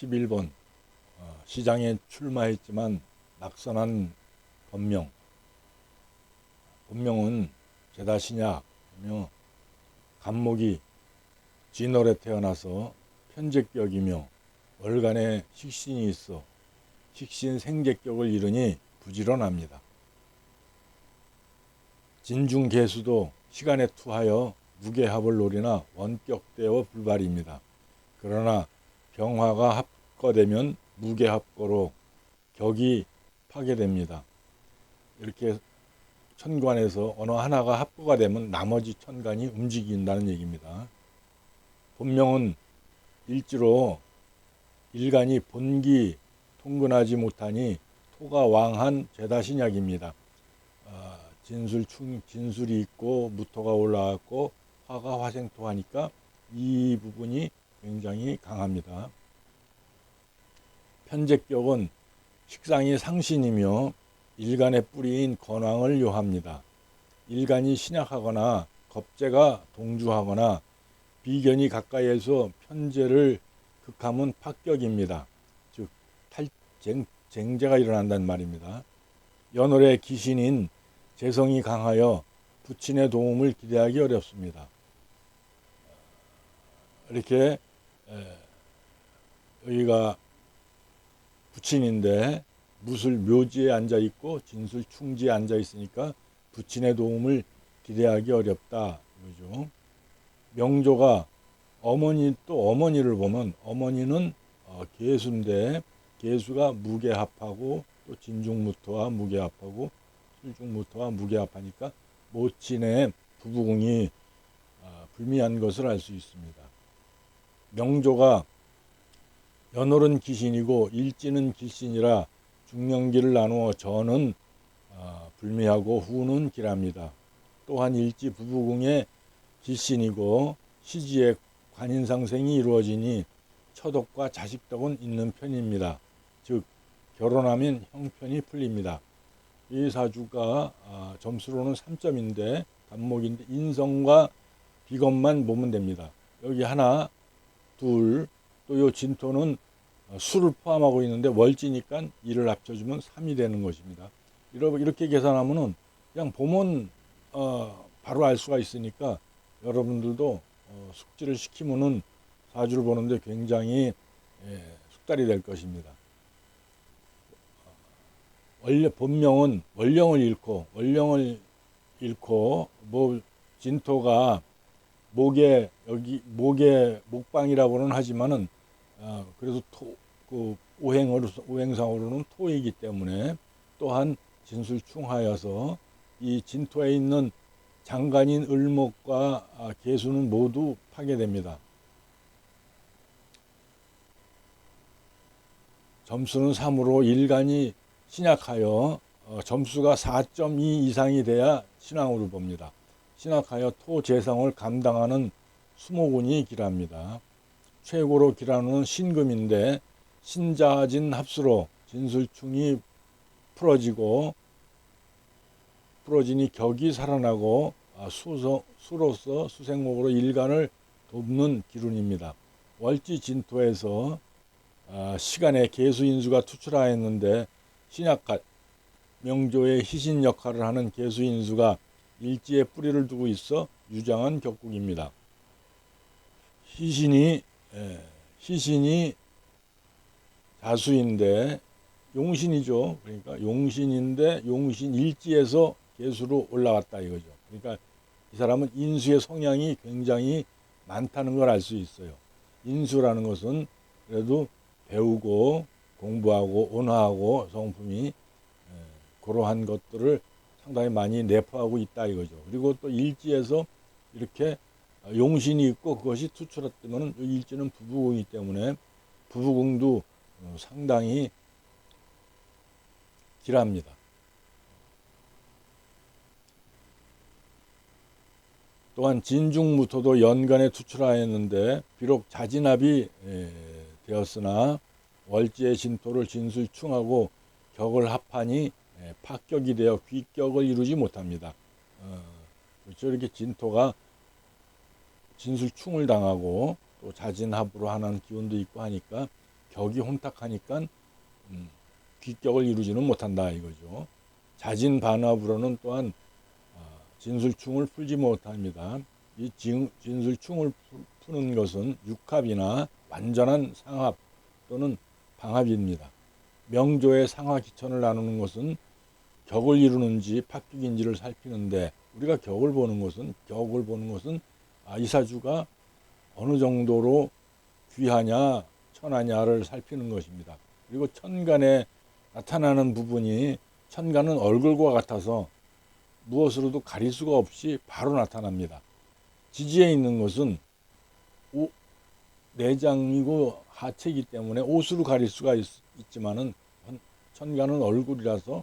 11번 어, 시장에 출마했지만 낙선한 법명 본명은 제다신약이며 간목이 진월에 태어나서 편제격이며 월간에 식신이 있어 식신 생제격을 이루니 부지런합니다. 진중개수도 시간에 투하여 무게합을 노리나 원격대어 불발입니다. 그러나 병화가 합거되면 무게합거로 격이 파괴됩니다. 이렇게 천관에서 어느 하나가 합거가 되면 나머지 천간이 움직인다는 얘기입니다. 본명은 일지로 일간이 본기 통근하지 못하니 토가 왕한 제다신약입니다. 아, 진술 충 진술이 있고 무토가 올라왔고 화가 화생토하니까 이 부분이 굉장히 강합니다. 편제격은 식상이 상신이며 일간의 뿌리인 건왕을 요합니다. 일간이 신약하거나 겁재가 동주하거나 비견이 가까이에서 편제를 극하면 파격입니다. 즉 탈쟁 쟁제가 일어난다는 말입니다. 연월의 기신인 재성이 강하여 부친의 도움을 기대하기 어렵습니다. 이렇게 여기가 부친인데 무술 묘지에 앉아 있고 진술 충지에 앉아 있으니까 부친의 도움을 기대하기 어렵다 이거죠. 명조가 어머니 또 어머니를 보면 어머니는 어, 개수인데 개수가 무게합하고 또 진중무토와 무게합하고 술중무토와 무게합하니까 모친의 부부궁이 어, 불미한 것을 알 수 있습니다. 명조가 연월은 기신이고 일지는 길신이라 중년기를 나누어 전은 어, 불미하고 후는 기랍니다. 또한 일지 부부궁의 길신이고 시지의 관인상생이 이루어지니 처덕과 자식덕은 있는 편입니다. 즉 결혼하면 형편이 풀립니다. 이 사주가 아, 점수로는 3점인데 간목인데 인성과 비건만 보면 됩니다. 여기 하나, 둘, 또요 진토는 어, 수를 포함하고 있는데 월지니까 이를 합쳐주면 3이 되는 것입니다. 이렇게 계산하면은 그냥 보면 어, 바로 알 수가 있으니까 여러분들도 어, 숙지를 시키면은 사주를 보는데 굉장히 예, 숙달이 될 것입니다. 원래 본명은 원령을 잃고 원령을 잃고 뭐 진토가 목에 여기 목에 목방이라고는 하지만은 어, 그래서 토, 그 오행으로 오행상으로는 토이기 때문에 또한 진술충하여서 이 진토에 있는 장간인 을목과 아, 개수는 모두 파괴됩니다. 점수는 3으로 일간이 신약하여 어, 점수가 4.2 이상이 돼야 신앙으로 봅니다. 신약하여 토재성을 감당하는 수모군이 기랍니다. 최고로 기라는 신금인데 신자진 합수로 진술충이 풀어지고 풀어지니 격이 살아나고 아, 수서, 수로서 수생목으로 일간을 돕는 기운입니다. 월지 진토에서 아, 시간에 개수 인수가 투출하였는데 신약갓 명조의 희신 역할을 하는 개수 인수가 일지에 뿌리를 두고 있어 유장한 격국입니다. 희신이 예, 희신이 다수인데 용신이죠. 그러니까 용신인데 용신 일지에서 개수로 올라왔다 이거죠. 그러니까 이 사람은 인수의 성향이 굉장히 많다는 걸 알 수 있어요. 인수라는 것은 그래도 배우고 공부하고 온화하고 성품이 예, 그러한 것들을 상당히 많이 내포하고 있다 이거죠. 그리고 또 일지에서 이렇게 용신이 있고 그것이 투출했다면 일지는 부부궁이기 때문에 부부궁도 어, 상당히 길합니다. 또한 진중무토도 연간에 투출하였는데 비록 자진합이 되었으나 월지의 진토를 진술충하고 격을 합하니 파격이 되어 귀격을 이루지 못합니다. 어, 그렇죠. 이렇게 진토가 진술충을 당하고 또 자진합으로 하는 기운도 있고 하니까 격이 혼탁하니까 음, 귀격을 이루지는 못한다 이거죠. 자진 반합으로는 또한 어, 진술충을 풀지 못합니다. 이 진, 진술충을 푸- 푸는 것은 육합이나 완전한 상합 또는 방합입니다. 명조의 상하 기천을 나누는 것은 격을 이루는지 파격인지를 살피는데 우리가 격을 보는 것은 격을 보는 것은 아, 이사주가 어느 정도로 귀하냐 천하냐를 살피는 것입니다. 그리고 천간에 나타나는 부분이 천간은 얼굴과 같아서 무엇으로도 가릴 수가 없이 바로 나타납니다. 지지에 있는 것은 오, 내장이고 하체이기 때문에 옷으로 가릴 수가 있, 있지만은 천간은 얼굴이라서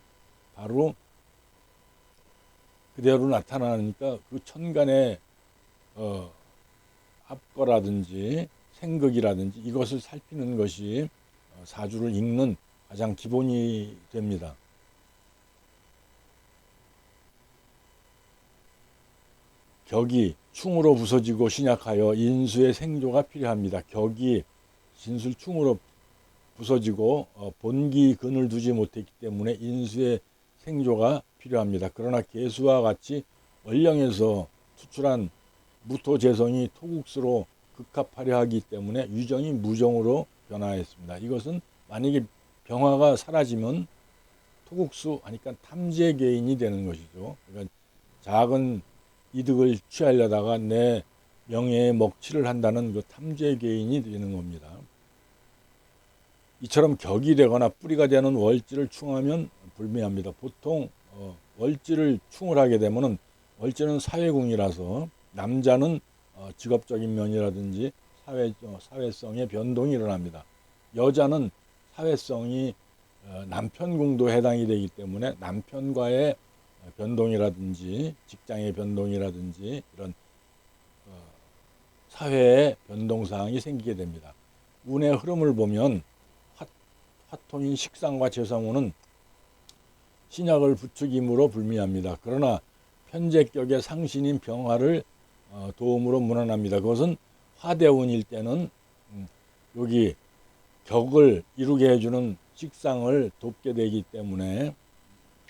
바로 그대로 나타나니까 그 천간의 어, 합거라든지 생극이라든지 이것을 살피는 것이 어, 사주를 읽는 가장 기본이 됩니다. 격이 충으로 부서지고 신약하여 인수의 생조가 필요합니다. 격이 진술충으로 부서지고 어, 본기 근을 두지 못했기 때문에 인수의 생조가 필요합니다. 그러나 개수와 같이 원령에서 추출한 무토 재성이 토국수로 극합하려 하기 때문에 유정이 무정으로 변화했습니다. 이것은 만약에 병화가 사라지면 토국수 하니까 탐재 개인이 되는 것이죠. 그러니까 작은 이득을 취하려다가 내 명예에 먹칠을 한다는 그 탐재 개인이 되는 겁니다. 이처럼 격이 되거나 뿌리가 되는 월지를 충하면 불미합니다. 보통 어, 월지를 충을 하게 되면은 월지는 사회궁이라서 남자는 어, 직업적인 면이라든지 사회 어, 사회성의 변동이 일어납니다. 여자는 사회성이 어, 남편궁도 해당이 되기 때문에 남편과의 변동이라든지 직장의 변동이라든지 이런 어, 사회의 변동 사항이 생기게 됩니다. 운의 흐름을 보면 화, 화통인 식상과 재성운은 신약을 부추김으로 불미합니다. 그러나 현재격의 상신인 병화를 어, 도움으로 무난합니다. 그것은 화대운일 때는 음, 여기 격을 이루게 해주는 식상을 돕게 되기 때문에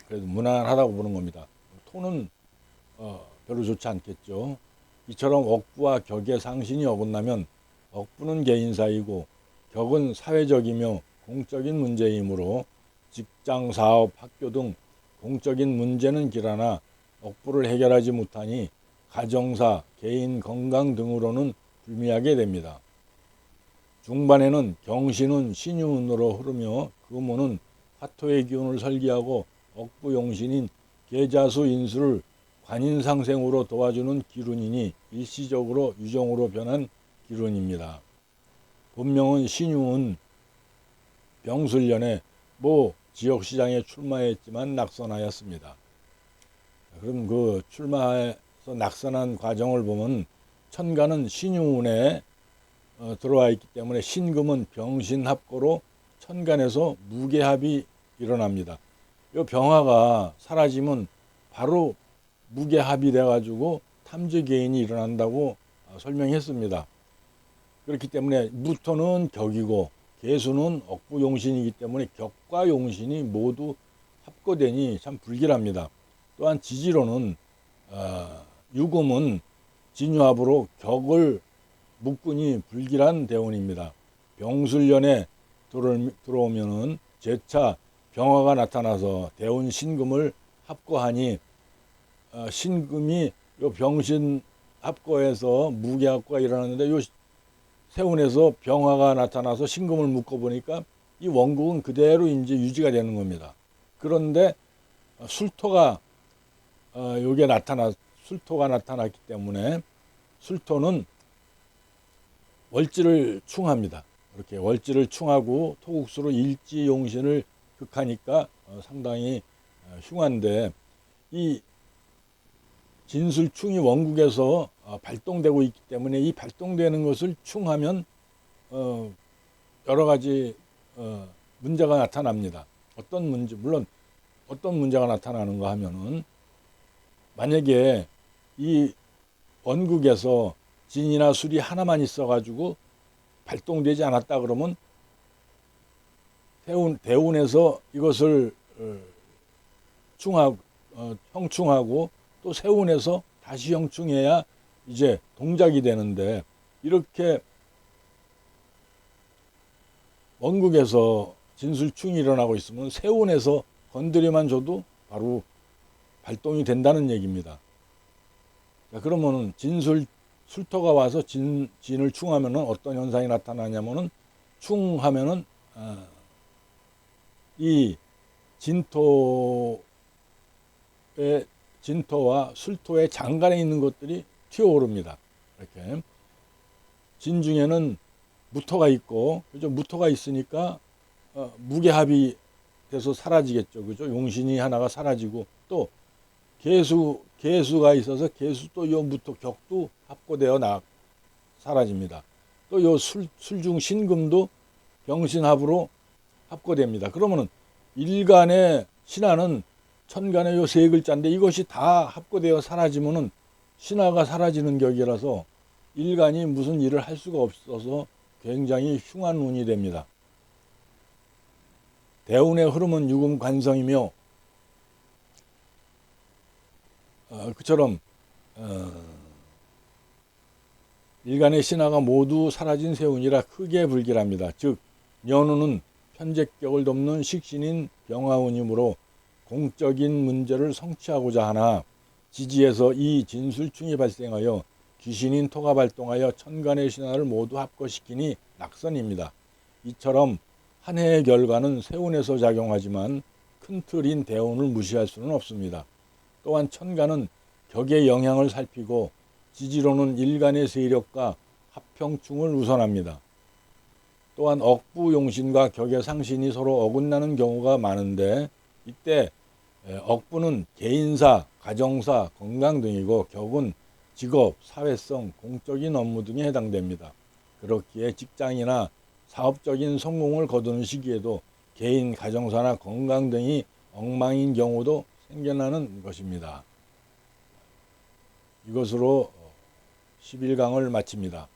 그래도 무난하다고 보는 겁니다. 토는 어, 별로 좋지 않겠죠. 이처럼 억부와 격의 상신이 어긋나면 억부는 개인 사이고 격은 사회적이며 공적인 문제이므로 직장, 사업, 학교 등 공적인 문제는 길하나 억부를 해결하지 못하니 가정사, 개인 건강 등으로는 불미하게 됩니다. 중반에는 경신은 신유운으로 흐르며 금운은 화토의 기운을 설계하고 억부용신인 계자수 인수를 관인상생으로 도와주는 기운이니 일시적으로 유정으로 변한 기운입니다. 본명은 신유은 병술년에 모 지역시장에 출마했지만 낙선하였습니다. 그럼 그 출마해서 낙선한 과정을 보면 천간은 신유운에 어, 들어와 있기 때문에 신금은 병신합고로 천간에서 무게합이 일어납니다. 이 병화가 사라지면 바로 무게합이 돼가지고 탐지 개인이 일어난다고 어, 설명했습니다. 그렇기 때문에 무토는 격이고 개수는 억부용신이기 때문에 격과 용신이 모두 합거되니 참 불길합니다. 또한 지지로는 어, 유금은 진유합으로 격을 묶으니 불길한 대운입니다. 병술년에 들어오면은 재차 병화가 나타나서 대운 신금을 합거하니 어, 신금이 요 병신 합거에서 무게합거가 일어났는데 요 세운에서 병화가 나타나서 신금을 묶어 보니까 이 원국은 그대로 이제 유지가 되는 겁니다. 그런데 술토가 어, 요게 나타나 술토가 나타났기 때문에 술토는 월지를 충합니다. 이렇게 월지를 충하고 토국수로 일지용신을 극하니까 어, 상당히 어, 흉한데 이 진술충이 원국에서 어, 발동되고 있기 때문에 이 발동되는 것을 충하면 어, 여러 가지 어, 문제가 나타납니다. 어떤 문제 물론 어떤 문제가 나타나는가 하면은 만약에 이 원국에서 진이나 술이 하나만 있어가지고 발동되지 않았다 그러면 대운, 대운에서 이것을 어, 충하고 어, 형충하고 또 세운에서 다시 형충해야 이제 동작이 되는데 이렇게 원국에서 진술충이 일어나고 있으면 세운에서 건드리만 줘도 바로 발동이 된다는 얘기입니다. 자, 그러면은 진술 술토가 와서 진, 진을 충하면은 어떤 현상이 나타나냐면은 충하면은 아, 이 진토의 진토와 술토의 장간에 있는 것들이 튀어오릅니다. 이렇게 진 중에는 무토가 있고 그죠 무토가 있으니까 어, 무게합이 돼서 사라지겠죠 그죠 용신이 하나가 사라지고 또 개수 개수가 있어서 개수 또요 무토 격도 합고되어 나 사라집니다. 또 요 술 술중 신금도 병신합으로 합고됩니다. 그러면은 일간의 신하는 천간의 요 세 글자인데 이것이 다 합고되어 사라지면은 신하가 사라지는 격이라서 일간이 무슨 일을 할 수가 없어서 굉장히 흉한 운이 됩니다. 대운의 흐름은 유금 관성이며 어, 그처럼 어, 일간의 신하가 모두 사라진 세운이라 크게 불길합니다. 즉 연우는 편제격을 돕는 식신인 병화운이므로 공적인 문제를 성취하고자 하나 지지에서 이 진술충이 발생하여 귀신인 토가 발동하여 천간의 신화를 모두 합거시키니 낙선입니다. 이처럼 한 해의 결과는 세운에서 작용하지만 큰 틀인 대운을 무시할 수는 없습니다. 또한 천간은 격의 영향을 살피고 지지로는 일간의 세력과 합평충을 우선합니다. 또한 억부 용신과 격의 상신이 서로 어긋나는 경우가 많은데 이때 에, 억부는 개인사, 가정사, 건강 등이고 격은 직업, 사회성, 공적인 업무 등에 해당됩니다. 그렇기에 직장이나 사업적인 성공을 거두는 시기에도 개인, 가정사나 건강 등이 엉망인 경우도 생겨나는 것입니다. 이것으로 11강을 마칩니다.